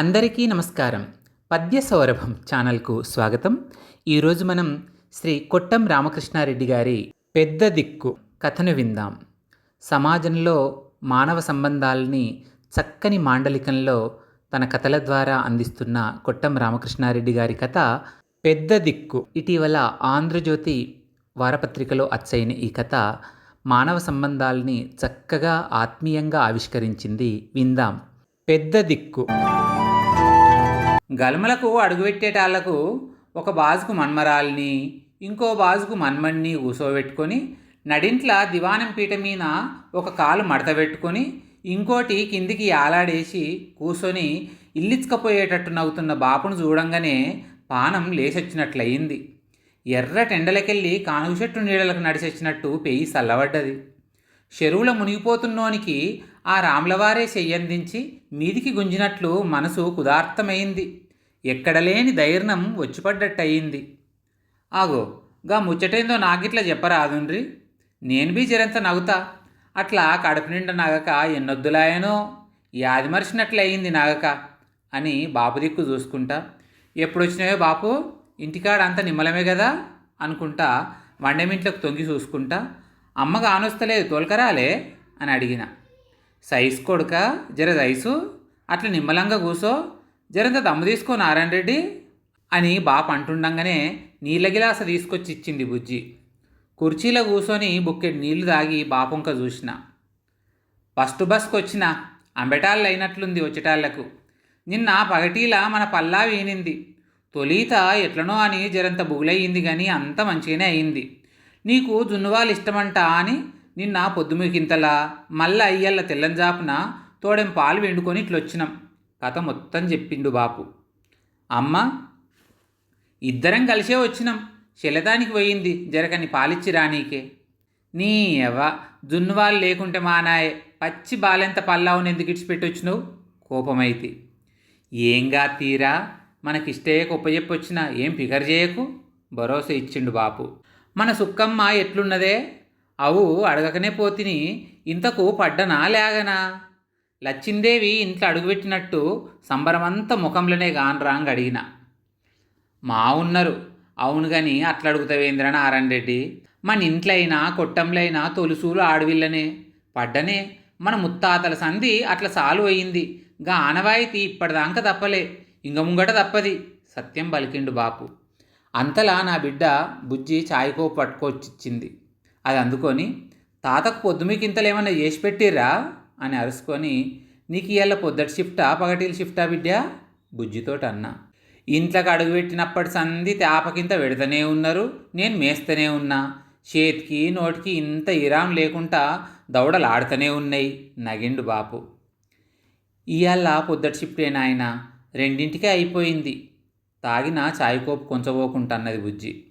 అందరికీ నమస్కారం. పద్య సౌరభం ఛానల్కు స్వాగతం. ఈరోజు మనం శ్రీ కొట్టం రామకృష్ణారెడ్డి గారి పెద్ద దిక్కు కథను విందాం. సమాజంలో మానవ సంబంధాలని చక్కని మాండలికంలో తన కథల ద్వారా అందిస్తున్న కొట్టం రామకృష్ణారెడ్డి గారి కథ పెద్ద దిక్కు. ఇటీవల ఆంధ్రజ్యోతి వారపత్రికలో అచ్చైన ఈ కథ మానవ సంబంధాలని చక్కగా ఆత్మీయంగా ఆవిష్కరించింది విందాం. పెద్ద దిక్కు. గల్మలకు అడుగుపెట్టేటాళ్ళకు ఒక బాజుకు మన్మరాల్ని ఇంకో బాజుకు మన్మణ్ణి కూసోబెట్టుకొని నడింట్ల దివానం పీట మీద ఒక కాలు మడత పెట్టుకొని ఇంకోటి కిందికి ఆలాడేసి కూసొని ఇల్లిచ్చుకపోయేటట్టు నవ్వుతున్న బాపును చూడంగానే పానం లేచొచ్చినట్లయింది ఎర్ర టెండలకెళ్ళి కానుగు చెట్టు నీడలకు నడిచొచ్చినట్టు పెయి చల్లబడ్డది చెరువుల మునిగిపోతున్నోనికి ఆ రాములవారే చెయ్యందించి మీదికి గుంజినట్లు మనసు కుదార్థమైంది. ఎక్కడలేని ధైర్యం వచ్చిపడ్డట్టయింది. ఆగో గా ముచ్చటైందో నాకిట్లా చెప్పరాదుండ్రి. నేను బీ జరంత నవ్వుతా. అట్లా కడుపు నిండా నగక ఎన్నొద్దులాయనో యాది మరిచినట్లయింది నగక అని బాపు దిక్కు చూసుకుంటా. ఎప్పుడు వచ్చినాయో బాపు ఇంటికాడ అంత నిమ్మలమే కదా అనుకుంటా వండమింట్లోకి తొంగి చూసుకుంటా. అమ్మ కానొస్తలేదు తోలకరాలే అని అడిగిన. సైజు కొడుక జర సైజు అట్లా నిమ్మలంగా కూసో జరంత దమ్ము తీసుకో నారాయణ రెడ్డి అని బాప అంటుండగానే నీళ్ళ గిలాస తీసుకొచ్చి ఇచ్చింది బుజ్జి. కుర్చీలో కూర్చొని బుక్కెడు నీళ్ళు తాగి బాపంక చూసిన. ఫస్ట్ బస్కి వచ్చిన అంబెటాళ్ళు అయినట్లుంది వచ్చేటాళ్ళకు. నిన్న పగటీలా మన పల్లా వీనింది. తొలీత ఎట్లనో అని జరంత బుగులయ్యింది కానీ అంత మంచిగానే అయింది నీకు జున్నువాలు ఇష్టమంట అని నిన్న పొద్దుముకింతలా మళ్ళా అయ్యల్ల తెల్లంజాపున తోడెం పాలు వెండుకొని ఇట్లొచ్చినాం. కథ మొత్తం చెప్పిండు బాపు. అమ్మ ఇద్దరం కలిసే వచ్చినాం. శిలదానికి పోయింది జరగని పాలిచ్చి రానీకే. నీ ఎవ జున్నువాళ్ళు లేకుంటే మానాయే పచ్చి బాలెంత పల్లావుని ఎందుకు ఇడిచిపెట్టొచ్చినావు? కోపమైతే. ఏంగా తీరా? మనకిష్టే ఉపజెప్పొచ్చినా ఏం ఫిగర్ చేయకు భరోసా ఇచ్చిండు బాపు. మన సుక్కమ్మ ఎట్లున్నదే? అవు అడగకనే పోతిని ఇంతకు పడ్డనా లేగనా? లచ్చిందేవి ఇంట్లో అడుగుపెట్టినట్టు సంబరమంతా ముఖంలోనే గానరాంగ్ అడిగిన. మా ఉన్నారు. అవును కానీ అట్లా అడుగుతావేంద్ర నారాయణ రెడ్డి మన ఇంట్లైనా కొట్టంలైనా తొలుసూలు ఆడవిల్లనే. పడ్డనే. మన ముత్తాతల సంధి అట్లా సాలు అయింది. గా ఆనవాయితీ ఇప్పటిదాకా తప్పలే. ఇంక ముంగట తప్పది. సత్యం పలికిండు బాపు. అంతలా నా బిడ్డ బుజ్జి చాయ్కో పట్టుకొచ్చిచ్చింది. అది అందుకొని తాతకు పొద్దుమికింతలు ఏమన్నా చేసి పెట్టిర్రా? అని అరుసుకొని నీకు ఇవాళ పొద్దటి షిఫ్టా పగటీల షిఫ్టా బిడ్డ? బుజ్జితోటి అన్నా. ఇంట్లోకి అడుగుపెట్టినప్పటి సంధి తేపకింత పెడతనే ఉన్నారు నేను మేస్తూనే ఉన్నా. చేతికి నోటికి ఇంత ఇరాం లేకుండా దౌడలాడుతూనే ఉన్నాయి నగిండు బాపు. ఇవాళ పొద్దటి షిఫ్టే నాయన రెండింటికే అయిపోయింది. తాగిన చాయ్ కోపు కొంచబోకుంటన్నది బుజ్జి.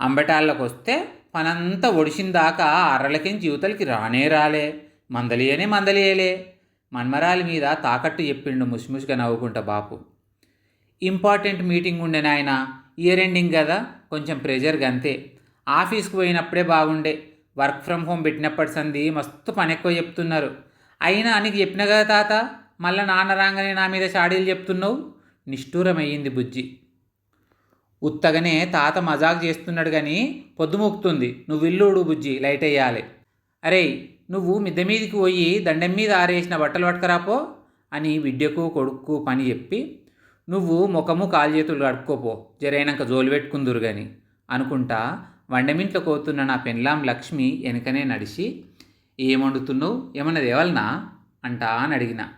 అంబటాళ్ళకు వస్తే పనంతా ఒడిసిందాకా అర్రలకించి యువతలకి రానే రాలే. మందలియనే మందలియలే. మన్మరాలి మీద తాకట్టు చెప్పిండు ముసిముసిగా నవ్వుకుంటా బాపు. ఇంపార్టెంట్ మీటింగ్ ఉండే నాయన ఇయర్ ఎండింగ్ కదా కొంచెం ప్రెజర్ అంతే ఆఫీస్కి పోయినప్పుడే బాగుండే. వర్క్ ఫ్రమ్ హోమ్ పెట్టినప్పటి సంది మస్తు పని ఎక్కువ చెప్తున్నారు. అయినా నీకు చెప్పిన కదా తాత మళ్ళా నాన్న రాగానే నా మీద షాడీలు చెప్తున్నావు? నిష్ఠూరమయ్యింది బుజ్జి. ఉత్తగనే తాత మజాక్ చేస్తున్నాడు కానీ పొద్దుమూకుతుంది నువ్వు ఇల్లుడు బుజ్జి లైట్ అయ్యాలి అరే నువ్వు మిద్దె మీదకి పోయి దండం మీద ఆరేసిన బట్టలు పట్టుకరాపో అని విద్యకు కొడుక్కు పని చెప్పి నువ్వు ముఖము కాలు చేతులు కడుక్కోపో జరైనాక జోలు పెట్టుకుందురు గాని అనుకుంటా వండమింట్లో కోతున్న నా పెన్లాం లక్ష్మి వెనకనే నడిచి ఏమండుతున్నావు ఏమన్నా దేవలనా? అంటా అని అడిగిన.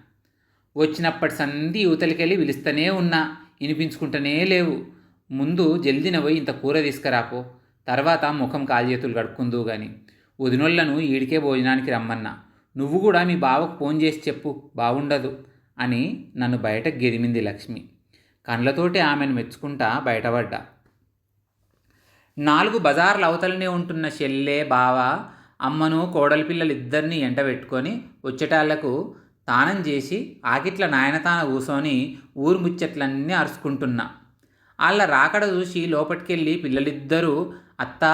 వచ్చినప్పటి సంధి యువతలకెళ్ళి పిలుస్తూనే ఉన్నా వినిపించుకుంటూనే లేవు. ముందు జల్దిన పోయి ఇంత కూర తీసుకురాపో తర్వాత ముఖం కాలు కడుక్కుందువు కడుక్కుందు గాని. వదినోళ్ళను ఈడికే భోజనానికి రమ్మన్నా. నువ్వు కూడా మీ బావకు ఫోన్ చేసి చెప్పు బాగుండదు అని నన్ను బయటకు గెదిమింది లక్ష్మి. కండ్లతోటి ఆమెను మెచ్చుకుంటా బయటపడ్డా. నాలుగు బజార్ల అవతలనే ఉంటున్న చెల్లె బావ అమ్మను కోడలి పిల్లలు ఎంట పెట్టుకొని వచ్చేటాళ్ళకు తానం చేసి ఆకిట్ల నాయనతాన కూసోని ఊరు ముచ్చట్లన్నీ అరుచుకుంటున్నా. వాళ్ళ రాకడ చూసి లోపలికెళ్ళి పిల్లలిద్దరూ అత్త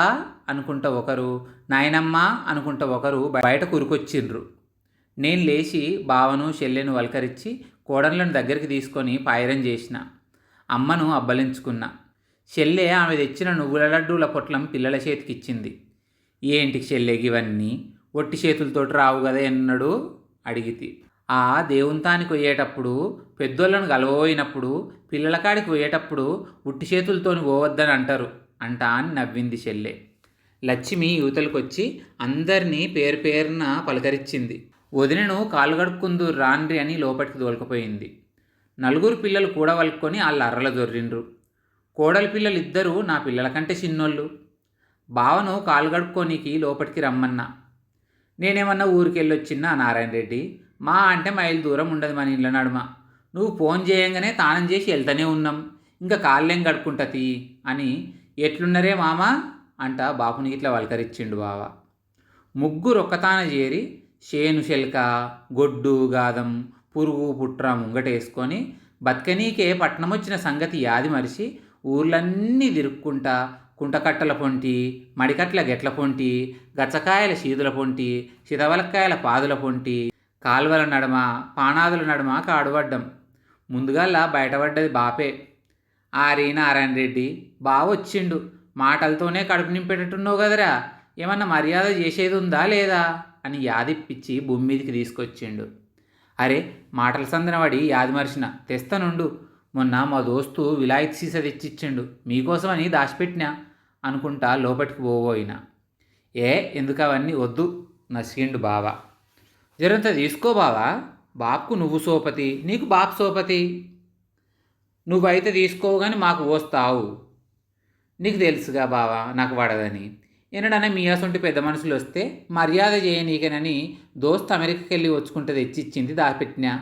అనుకుంటా ఒకరు నాయనమ్మ అనుకుంటా ఒకరు బయట కురుకొచ్చిండ్రు. నేను లేచి బావను చెల్లెను వలకరించి కోడన్లను దగ్గరికి తీసుకొని పాయరం చేసిన. అమ్మను అబ్బలించుకున్నా. చెల్లె ఆమె తెచ్చిన నువ్వుల లడ్డూల పొట్లం పిల్లల చేతికిచ్చింది. ఏంటికి చెల్లెకి ఇవన్నీ? ఒట్టి చేతులతోటి రావు కదా ఎన్నడూ అడిగితే. ఆ దేవుంతానికి పోయేటప్పుడు పెద్దోళ్ళను కలవబోయినప్పుడు పిల్లల కాడికి పోయేటప్పుడు ఉట్టి చేతులతోని పోవద్దని అంటారు. అంట అని నవ్వింది చెల్లె. లక్ష్మి యువతలకొచ్చి అందరినీ పేరు పేరున పలకరించింది వదినను కాలు గడుక్కుందు రాన్రి అని లోపలికి తోలుకుపోయింది. నలుగురు పిల్లలు కూడవలుకొని వాళ్ళ అర్రల దొర్రిండ్రు. కోడలి పిల్లలు ఇద్దరు నా పిల్లల కంటే చిన్నోళ్ళు. బావను కాలు గడుక్కోనికి లోపలికి రమ్మన్నా. నేనేమన్నా ఊరికెళ్ళొచ్చిన్నా నారాయణ రెడ్డి మా అంటే మైలు దూరం ఉండదు మన ఇళ్ళ నడుమ. నువ్వు ఫోన్ చేయంగానే తానం చేసి వెళ్తూనే ఉన్నాం. ఇంకా కాళ్ళేం గడుకుంటది అని ఎట్లున్నరే మామా? అంట బాపుని ఇట్లా వలకరిచ్చిండు బావ. ముగ్గురు ఒక్కతాన చేరి షేను శెల్క గొడ్డు గాదం పురుగు పుట్ర ముంగటేసుకొని బతకనీకే పట్నం వచ్చిన సంగతి యాది మరిచి ఊర్లన్నీ తిరుక్కుంటా కుంటకట్టల పొంటి మడికట్ల గెట్ల పొంటి గచ్చకాయల శీదుల పొంటి చితవలక్కాయల పాదుల పొంటి కాల్వల నడమ పానాదుల నడమ కాడుపడ్డం ముందుగల్లా బయటపడ్డది బాపే. ఆరి నారాయణ రెడ్డి బావ వచ్చిండు. మాటలతోనే కడుపు నింపేటట్టున్నావు కదరా? ఏమన్నా మర్యాద చేసేది ఉందా లేదా? అని యాదిప్పిచ్చి భూమి మీదకి తీసుకొచ్చిండు. అరే మాటల సందనవాడి యాది మరిచిన తెస్తనుండు. మొన్న మా దోస్తు విలాయత్ సీస తెచ్చిచ్చిండు. మీకోసమని దాచిపెట్టినా అనుకుంటా లోపలికి పోబోయినా. ఏ ఎందుకు అవన్నీ వద్దు నసిగిండు బావ. జరంత తీసుకో బావా. బాప్కు నువ్వు సోపతి నీకు బాపు సోపతి. నువ్వైతే తీసుకోగానే మాకు పోస్తావు నీకు తెలుసుగా బావా నాకు పడదని ఎన్నడన్నా మీ అసొంటి పెద్ద మనుషులు వస్తే మర్యాద చేయనీకనని దోస్త్ అమెరికాకి వెళ్ళి వచ్చుకుంటే తెచ్చిచ్చింది దాపెట్టినా.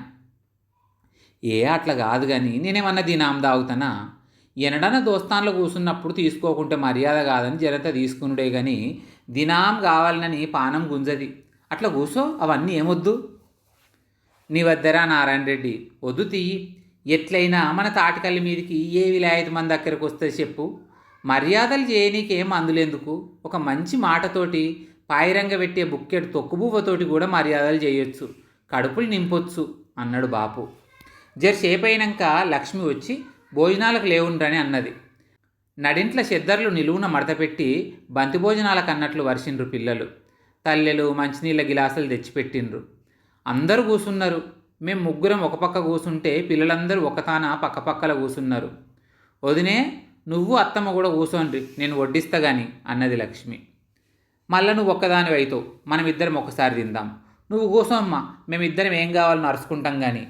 ఏ అట్లా కాదు కానీ నేనేమన్నా దినాం దాగుతానా? ఎనడన దోస్తాన్లో కూర్చున్నప్పుడు తీసుకోకుంటే మర్యాద కాదని జనత తీసుకునుడే కానీ దినాం కావాలనని పానం గుంజది. అట్లా కూసో అవన్నీ ఏమొద్దు? నీ వద్దరా నారాయణ రెడ్డి వద్దు తీయి ఎట్లయినా మన తాటికల్లి మీదకి ఏ విలాయత్ మన దగ్గరకు వస్తే చెప్పు. మర్యాదలు చేయనీకేం అందులేందుకు? ఒక మంచి మాటతోటి పాయిరంగ పెట్టే బుక్కెడు తొక్కుబువ్వతోటి కూడా మర్యాదలు చేయొచ్చు. కడుపులు నింపొచ్చు అన్నాడు బాపు. జరసేపు అయినాక లక్ష్మి వచ్చి భోజనాలకు లేవుండ్రని అన్నది. నడింట్ల చెద్దర్లు నిలువున మడతపెట్టి బంతి భోజనాలకు అన్నట్లు వరిసిండ్రు పిల్లలు. తల్లెలు మంచినీళ్ళ గిలాసులు తెచ్చిపెట్టిండ్రు. అందరూ కూసున్నారు. మేము ముగ్గురం ఒక పక్క కూసుంటే పిల్లలందరూ ఒకతాన పక్కపక్కల కూసున్నారు. వదినే నువ్వు అత్తమ్మ కూడా కూసోండ్రి నేను వడ్డిస్తా గాని అన్నది లక్ష్మి. మళ్ళా నువ్వు ఒక్కదాని అవుతావు మనమిద్దరం ఒకసారి తిందాం. నువ్వు కూసోమ్మా మేమిద్దరం ఏం కావాలని అరుచుకుంటాం కానీ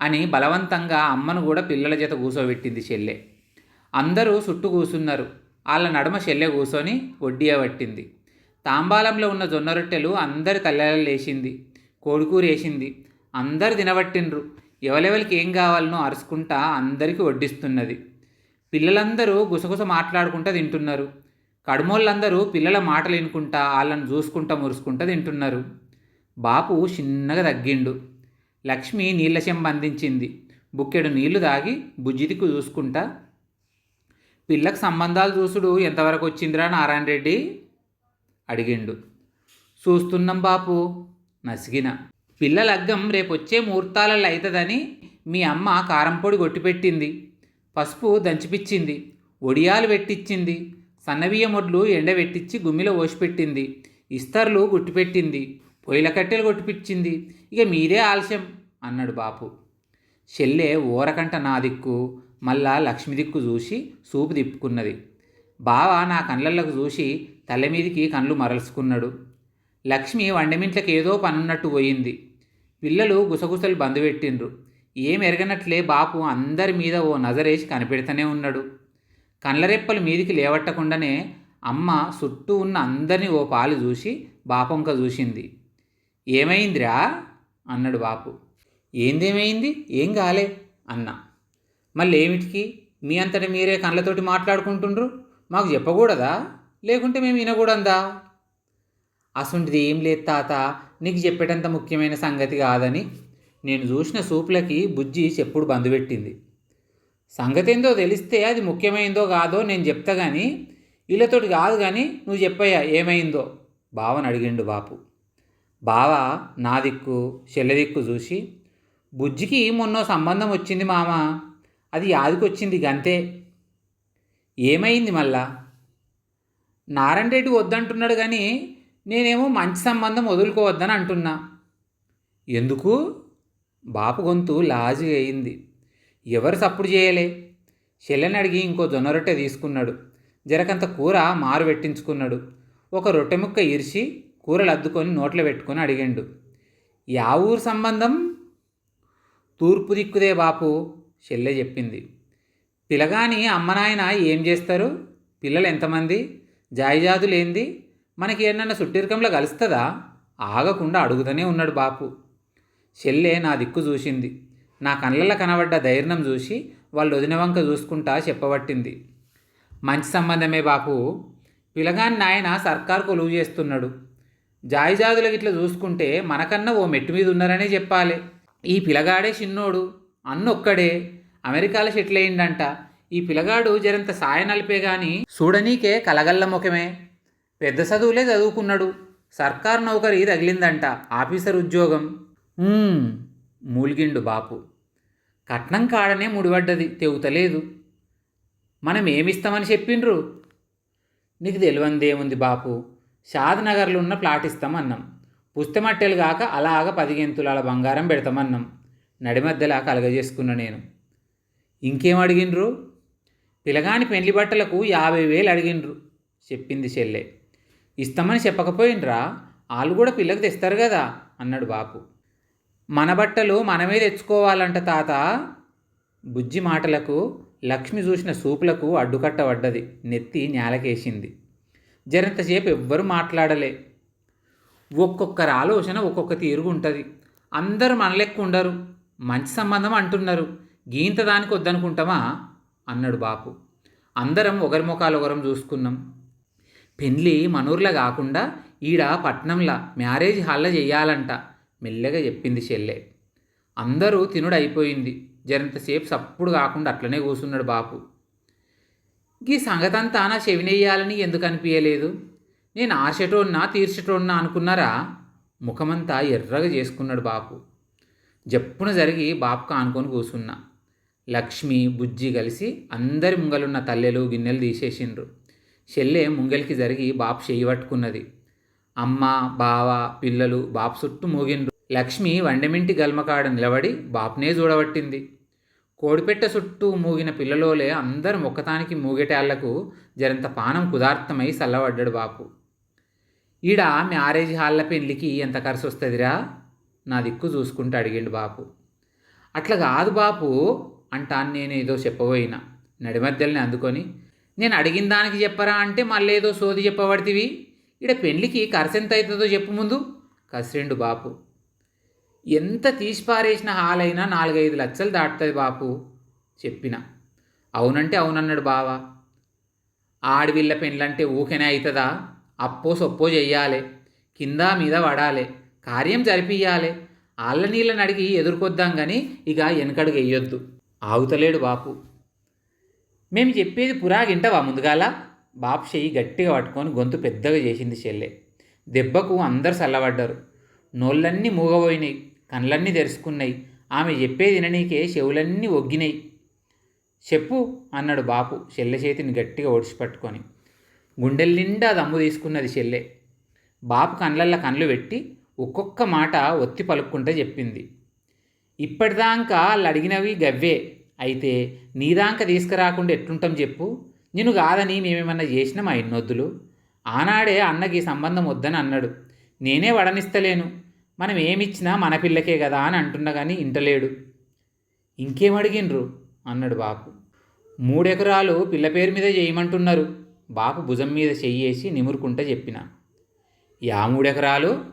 అని బలవంతంగా అమ్మను కూడా పిల్లల చేత కూసోబెట్టింది చెల్లె. అందరూ చుట్టూ కూసున్నారు. వాళ్ళ నడుమ చెల్లె కూసోని వడ్డీయబట్టింది తాంబాలంలో ఉన్న జొన్న రొట్టెలు అందరి తల్లెల లేచింది కోడికూరేసింది. అందరు తినబట్టిండ్రు. ఎవలెవరికి ఏం కావాలనో అరుచుకుంటా అందరికీ వడ్డిస్తున్నది. పిల్లలందరూ గుసగుస మాట్లాడుకుంటూ తింటున్నారు. కడుమోళ్ళందరూ పిల్లల మాటలు వినుకుంటా వాళ్ళని చూసుకుంటా మురుసుకుంటా తింటున్నారు. బాపు చిన్నగా తగ్గిండు. లక్ష్మి నీళ్ళ చెంబ అందించింది. బుక్కెడు నీళ్ళు తాగి బుజ్జిదికి చూసుకుంటా పిల్లకు సంబంధాలు చూసుడు ఎంతవరకు వచ్చిందిరా నారాయణ రెడ్డి అడిగిండు. చూస్తున్నాం బాపు నసిగిన. పిల్ల లగ్గం రేపొచ్చే ముహూర్తాలలో అవుతుందని మీ అమ్మ కారంపొడి కొట్టిపెట్టింది. పసుపు దంచిపిచ్చింది. ఒడియాలు పెట్టించింది సన్నబియ్యం మొడ్లు ఎండబెట్టించి గుమ్మిలో ఓసిపెట్టింది ఇస్తర్లు గుట్టిపెట్టింది. పొయ్యిల కట్టెలు కొట్టిపిచ్చింది. ఇక మీరే ఆలస్యం అన్నాడు బాపు. చెల్లె ఊరకంట నా దిక్కు మళ్ళా లక్ష్మి దిక్కు చూసి సూపు తిప్పుకున్నది. బావ నా కళ్ళల్లోకి చూసి తల మీదికి కళ్ళు మరల్చుకున్నాడు. లక్ష్మి వండమింట్లకి ఏదో పనున్నట్టు పోయింది. పిల్లలు గుసగుసలు బంధు పెట్టిండ్రు. ఏం ఎరగనట్లే బాపు అందరి మీద ఓ నజరేసి కనిపెడుతూనే ఉన్నాడు. కండ్లరెప్పలు మీదికి లేవట్టకుండానే అమ్మ చుట్టూ ఉన్న అందరినీ ఓ పాలు చూసి బాపంక చూసింది. ఏమైందిరా? అన్నాడు బాపు. ఏందేమైంది? ఏం కాలే? అన్న. మళ్ళీ ఏమిటికి మీ అంతటి మీరే కళ్ళతోటి మాట్లాడుకుంటుండ్రు? మాకు చెప్పకూడదా? లేకుంటే మేము వినకూడదా? అసంటిది ఏం లేదు తాత. నీకు చెప్పేటంత ముఖ్యమైన సంగతి కాదని నేను చూసిన సూపులకి బుజ్జి చెప్పుడు బంధు పెట్టింది. సంగతి ఏందో తెలిస్తే అది ముఖ్యమైందో కాదో నేను చెప్తా కానీ వీళ్ళతోటి కాదు కానీ నువ్వు చెప్పయ్యా ఏమైందో బావని అడిగిండు బాపు. బావ నా దిక్కు చెల్లె దిక్కు చూసి బుజ్జికి మొన్నో సంబంధం వచ్చింది మామ? అది యాదికొచ్చింది గంతే. ఏమైంది మళ్ళా? నారాయణ రెడ్డి వద్దంటున్నాడు కానీ నేనేమో మంచి సంబంధం వదులుకోవద్దని అంటున్నా. ఎందుకు? బాపు గొంతు లాజీ అయింది. ఎవరు సప్పుడు చేయలే? చెల్లెని అడిగి ఇంకో జొన్న రొట్టె తీసుకున్నాడు. జరకంత కూర మారు పెట్టించుకున్నాడు. ఒక రొట్టె ముక్క ఇరిచి కూరలు అద్దుకొని నోట్లో పెట్టుకొని అడిగాడు. యా ఊరు సంబంధం? తూర్పు దిక్కుదే బాపు చెల్లె చెప్పింది. పిల్లగాని అమ్మనాయన ఏం చేస్తారు? పిల్లలు ఎంతమంది? జాయిజాదులేంది? మనకి ఏమన్నా సుట్టిరకంలో కలుస్తుందా? ఆగకుండా అడుగుతూనే ఉన్నాడు బాపు. చెల్లె నా దిక్కు చూసింది. నా కళ్ళల్లో కనబడ్డ ధైర్యం చూసి వాళ్ళు వదిన వంక చూసుకుంటా చెప్పబట్టింది. మంచి సంబంధమే బాపు. పిలగాని నాయన సర్కార్ కొలువు చేస్తున్నాడు. జాయిజాదులకు ఇట్లా చూసుకుంటే మనకన్నా ఓ మెట్టు మీద ఉన్నారనే చెప్పాలి. ఈ పిలగాడే చిన్నోడు. అన్నొక్కడే. అమెరికాలో సెటిల్ అయిందంట ఈ పిలగాడు జరంత సాయనలిపే గాని చూడనీకే కలగల్ల ముఖమే. పెద్ద చదువులే చదువుకున్నాడు. సర్కార్ నౌకరీ తగిలిందంట ఆఫీసర్ ఉద్యోగం. మూలిగిండు బాపు. కట్నం కాడనే ముడిపడ్డది తెగుతలేదు. మనం ఏమిస్తామని చెప్పిండ్రు? నీకు తెలివందేముంది బాపు? షాద్నగర్లో ఉన్న ప్లాట్ ఇస్తామన్నాం పుస్తమట్టెలు కాక అలాగ పదిహేను తులాల బంగారం పెడతామన్నాం. నడిమధ్యలా కలగజేసుకున్న నేను. ఇంకేం అడిగిండ్రు? పిలగాని పెండ్లి బట్టలకు యాభై వేలు అడిగిండ్రు చెప్పింది చెల్లె. ఇస్తామని చెప్పకపోయిండ్రా వాళ్ళు కూడా పిల్లకు తెస్తారు కదా అన్నాడు బాపు. మన బట్టలు మనమే తెచ్చుకోవాలంట తాత. బుజ్జి మాటలకు లక్ష్మి చూసిన సూపులకు అడ్డుకట్టబడ్డది నెత్తి నేలకేసింది. జరంతసేపు ఎవ్వరూ మాట్లాడలే. ఒక్కొక్కరి ఆలోచన ఒక్కొక్క తీరుగు ఉంటుంది. అందరూ మన ఉండరు మంచి సంబంధం అంటున్నారు. గీంత దానికి వద్దనుకుంటామా అన్నాడు బాపు. అందరం ఒకరి ముఖాలు ఒకరం చూసుకున్నాం. పెళ్ళి మనూర్లో కాకుండా ఈడ పట్నంలా మ్యారేజ్ హాల్లో చెయ్యాలంట మెల్లగా చెప్పింది చెల్లె. అందరూ తినుడు అయిపోయింది జరంతసేపు సప్పుడు కాకుండా అట్లనే కూసున్నాడు బాపు. గీ సంగతంతా నా చెవినెయ్యాలని ఎందుకు అనిపించలేదు నేను ఆశటోన్నా తీర్చటోన్నా అనుకున్నారా? ముఖమంతా ఎర్రగా చేసుకున్నాడు బాపు. జప్పున జరిగి బాపుకు ఆనుకొని కూసున్నా. లక్ష్మి బుజ్జి కలిసి అందరి ముంగలున్న తల్లెలు గిన్నెలు తీసేసిండ్రు. చెల్లె ముంగలికి జరిగి బాపు చెయ్యి పట్టుకున్నది. అమ్మ బావ పిల్లలు బాపు చుట్టూ మూగిండ్రు. లక్ష్మి వండమింటి గల్మకాడ నిలబడి బాపునే చూడబట్టింది. కోడిపెట్ట చుట్టూ మూగిన పిల్లలోలే అందరం ఒక్కతానికి మూగేటేళ్ళకు జరంత పానం కుదార్థమై చల్లబడ్డాడు బాపు. ఈడ మ్యారేజ్ హాల్ల పెళ్ళికి ఎంత ఖర్చు వస్తుందిరా నా దిక్కు చూసుకుంటూ అడిగిండు బాపు. అట్లా కాదు బాపు అంటాను నేను ఏదో చెప్పబోయినా. నడిమధ్యల్ని అందుకొని నేను అడిగిన దానికి చెప్పరా అంటే మళ్ళీ ఏదో సోది చెప్పబడితివి? ఈడ పెండ్లికి ఖర్చు ఎంత అవుతుందో చెప్పు ముందు. కసిరిండు బాపు. ఎంత తీసిపారేసిన హాలైనా నాలుగైదు లక్షలు దాటుతుంది బాపు చెప్పిన. అవునంటే అవునన్నాడు బావ. ఆడవిళ్ళ పెళ్ళంటే ఊకెనే అవుతుందా అప్పో సొప్పో చెయ్యాలి. కింద మీద పడాలి కార్యం జరిపియ్యాలి. ఆళ్ళ నీళ్ళని అడిగి ఎదుర్కొద్దాం కానీ ఇక వెనకడుగు వెయ్యొద్దు ఆగుతలేడు బాపు. మేము చెప్పేది పురాగింటవా ముందుగాల? బాపు చెయ్యి గట్టిగా పట్టుకొని గొంతు పెద్దగా చేసింది చెల్లె. దెబ్బకు అందరు చల్లబడ్డారు నోళ్ళన్నీ మూగబోయినాయి కళ్ళన్నీ తెరుచుకున్నాయి ఆమె చెప్పేది విననీకే చెవులన్నీ ఒగ్గినాయి చెప్పు అన్నాడు బాపు చెల్లె చేతిని గట్టిగా ఒడిచి పట్టుకొని గుండెల నిండా దమ్ము తీసుకున్నది చెల్లె. బాపు కళ్ళల్లో కళ్ళు పెట్టి ఒక్కొక్క మాట ఒత్తి పలుక్కుంటే చెప్పింది. ఇప్పటిదాకా వాళ్ళు అడిగినవి గవ్వే. అయితే నీదాంక తీసుకురాకుండా ఎట్లుంటాం చెప్పు? నేను కాదని మేమేమన్నా చేసినాం ఆ ఎన్నొద్దులు? ఆనాడే అన్నకి సంబంధం వద్దని అన్నాడు. నేనే వడనిస్తలేను. మనం ఏమిచ్చినా మన పిల్లకే కదా అని అంటున్నా కానీ ఇంటలేడు. ఇంకేం అడిగినరు అన్నాడు బాపు. మూడెకరాలు పిల్ల పేరు మీద చేయమంటున్నారు. బాపు భుజం మీద చెయ్యేసి నిమురుకుంటా చెప్పిన. యా మూడెకరాలు?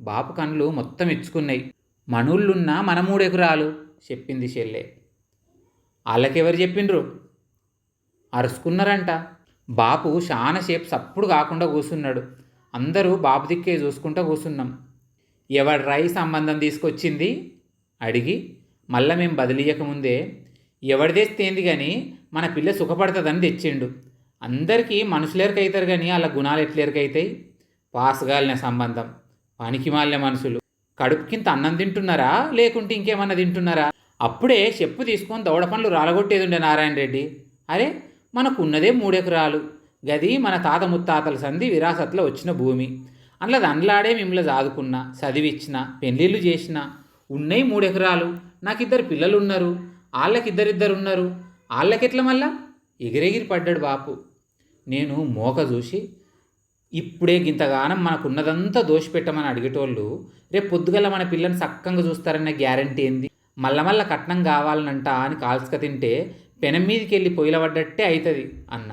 బాపు కళ్ళు మొత్తం ఇచ్చుకున్నాయి మనూళ్ళున్న మన మూడెకరాలు చెప్పింది చెల్లె. వాళ్ళకెవరు చెప్పిండ్రు? అరుచుకున్నారంట బాపు చాలాసేపు సప్పుడు కాకుండా కూసున్నాడు. అందరూ బాపు దిక్కే చూసుకుంటూ కూసున్నాం. ఎవడు రై సంబంధం తీసుకొచ్చింది? అడిగి మళ్ళా మేము బదిలీయకముందే ఎవడి తెస్తేంది కానీ మన పిల్ల సుఖపడుతుందని తెచ్చిండు. అందరికీ మనుషులేరికైతారు కానీ వాళ్ళ గుణాలు ఎట్లేరికైతాయి? పాసుగాలిన సంబంధం పనికి మాలిన మనుషులు. కడుపుకింత అన్నం తింటున్నారా? లేకుంటే ఇంకేమన్నా తింటున్నారా? అప్పుడే చెప్పు తీసుకొని దౌడ పనులు రాలగొట్టేది ఉండే నారాయణ రెడ్డి. అరే మనకున్నదే మూడెకరాలు. గది మన తాత ముత్తాతల సంధి విరాసత్లో వచ్చిన భూమి. అందులో దండలాడే మిమ్మల్ని చదువుకున్నా చదివిచ్చిన పెళ్ళిళ్ళు చేసిన. ఉన్నాయి మూడెకరాలు. నాకు ఇద్దరు పిల్లలు ఉన్నారు వాళ్ళకి ఇద్దరిద్దరు ఉన్నారు వాళ్ళకెట్ల మళ్ళా? ఎగిరెగిరి పడ్డాడు బాపు. నేను మోక చూసి ఇప్పుడే గింతగానం మనకున్నదంతా దోషపెట్టమని అడిగేటోళ్ళు రేపు పొద్దుగల మన పిల్లని సక్కంగా చూస్తారన్న గ్యారంటీ ఏంది? మల్ల మల్ల కట్నం కావాలనంట అని కాల్చుక తింటే పెనం మీదకి వెళ్ళి పొయ్యిల పడ్డట్టే అవుతుంది అన్న.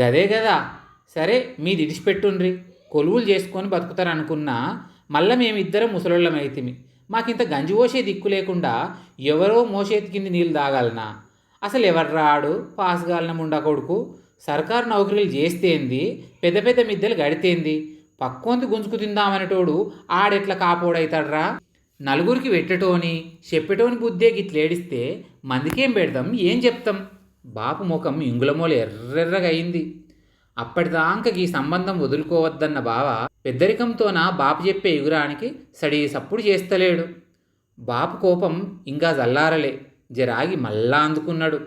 గదే కదా సరే మీది ఇడిచిపెట్టుండ్రి. కొలువులు చేసుకొని బతుకుతారనుకున్నా మళ్ళీ మేమిద్దరం ముసలోళ్ళం అయితిమి మాకింత గంజి పోసే దిక్కు లేకుండా ఎవరో మోసేతి కింది నీళ్ళు తాగాలనా? అసలు ఎవరు రాడు పాసుగాలిన ముండా కొడుకు? సర్కారు నౌకరీలు చేస్తేంది పెద్ద పెద్ద మిద్దెలు గడితేంది పక్కొంది గుంజుకు తిందామనేటోడు ఆడెట్లా కాపోడైతాడ్రా? నలుగురికి పెట్టటోని చెప్పటోని బుద్ధే గిట్లేడిస్తే మందికేం పెడతాం ఏం చెప్తాం? బాపు ముఖం ఇంగులమోలు ఎర్రెర్రగా అయింది అప్పటిదాకా ఈ సంబంధం వదులుకోవద్దన్న బావ పెద్దరికంతోన బాపు చెప్పే ఎగురానికి సడి సప్పుడు చేస్తలేడు. బాపు కోపం ఇంకా జల్లారలే. జరాగి మళ్ళా అందుకున్నాడు.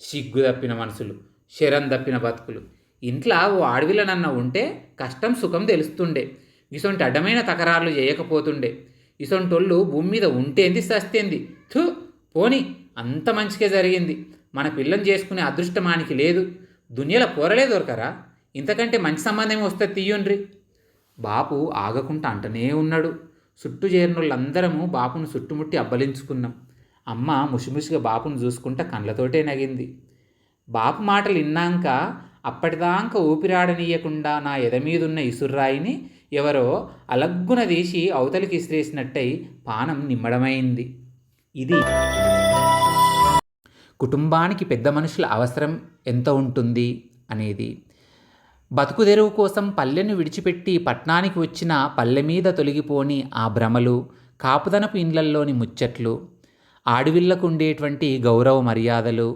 సిగ్గు తప్పిన మనసులు. శరం తప్పిన బతుకులు. ఇంట్లో ఓ ఆడవిలనన్న ఉంటే కష్టం సుఖం తెలుస్తుండే. ఇసొంటి అడ్డమైన తకరార్లు చేయకపోతుండే ఇసొంటోళ్ళు భూమి మీద ఉంటేంది సస్తేంది. థు పోని అంత మంచికే జరిగింది. మన పిల్లని చేసుకునే అదృష్టమానికి లేదు. దునియల పోరలే దొరకరా? ఇంతకంటే మంచి సంబంధం వస్తే తీయుండ్రి? బాపు ఆగకుండా అంటనే ఉన్నాడు. చుట్టూ చేరినోళ్ళందరము బాపును చుట్టుముట్టి అబ్బలించుకున్నాం. అమ్మ ముసిముసిగా బాపును చూసుకుంటా కళ్ళతోటే నగింది. బాపు మాటలు విన్నాక అప్పటిదాకా ఊపిరాడనీయకుండా నా ఎద మీదున్న ఇసుర్రాయిని ఎవరో అలగ్గున తీసి అవతలికి ఇసిరేసినట్టయి పానం నిమ్మడమైంది. ఇది కుటుంబానికి పెద్ద మనుషుల అవసరం ఎంత ఉంటుంది అనేది. బతుకుదెరువు కోసం పల్లెను విడిచిపెట్టి పట్నానికి వచ్చిన పల్లె మీద తొలగిపోని ఆ భ్రమలు కాపుదనపు ఇండ్లల్లోని ముచ్చట్లు ఆడవిళ్ళకు ఉండేటువంటి గౌరవ మర్యాదలు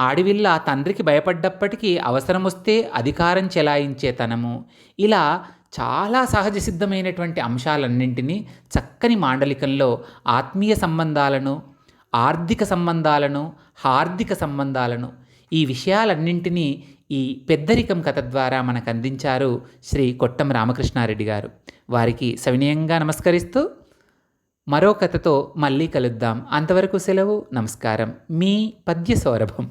ఆడివిల్ల తండ్రికి భయపడ్డప్పటికీ అవసరం వస్తే అధికారం చెలాయించే తనము. ఇలా చాలా సహజ సిద్ధమైనటువంటి అంశాలన్నింటినీ చక్కని మాండలికంలో ఆత్మీయ సంబంధాలను ఆర్థిక సంబంధాలను హార్దిక సంబంధాలను ఈ విషయాలన్నింటినీ ఈ పెద్దరికం కథ ద్వారా మనకు అందించారు శ్రీ కొట్టం రామకృష్ణారెడ్డి గారు. వారికి సవినయంగా నమస్కరిస్తూ మరో కథతో మళ్ళీ కలుద్దాం. అంతవరకు సెలవు నమస్కారం. మీ పద్య సౌరభం